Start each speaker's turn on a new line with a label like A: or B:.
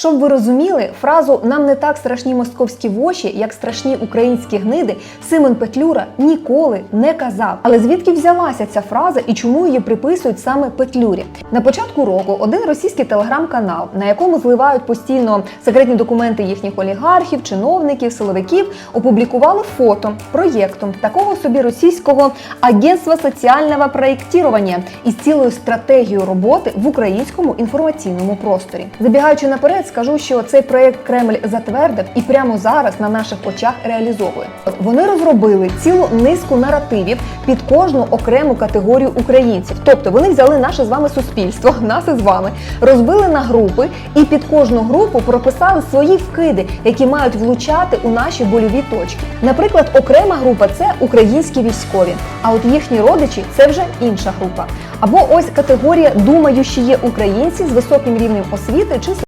A: Щоб ви розуміли, фразу нам не так страшні московські воші, як страшні українські гниди, Симон Петлюра ніколи не казав. Але звідки взялася ця фраза і чому її приписують саме Петлюрі? На початку року один російський телеграм-канал, на якому зливають постійно секретні документи їхніх олігархів, чиновників, силовиків, опублікували фото проєктом такого собі російського агентства соціального проєктування із цілою стратегією роботи в українському інформаційному просторі. Забігаючи наперед, скажу, що цей проєкт Кремль затвердив і прямо зараз на наших очах реалізовує. Вони розробили цілу низку наративів під кожну окрему категорію українців. Тобто вони взяли наше з вами суспільство, нас із вами, розбили на групи і під кожну групу прописали свої вкиди, які мають влучати у наші больові точки. Наприклад, окрема група це українські військові, а от їхні родичі це вже інша група. Або ось категорія думаючі є українці з високим рівнем освіти чи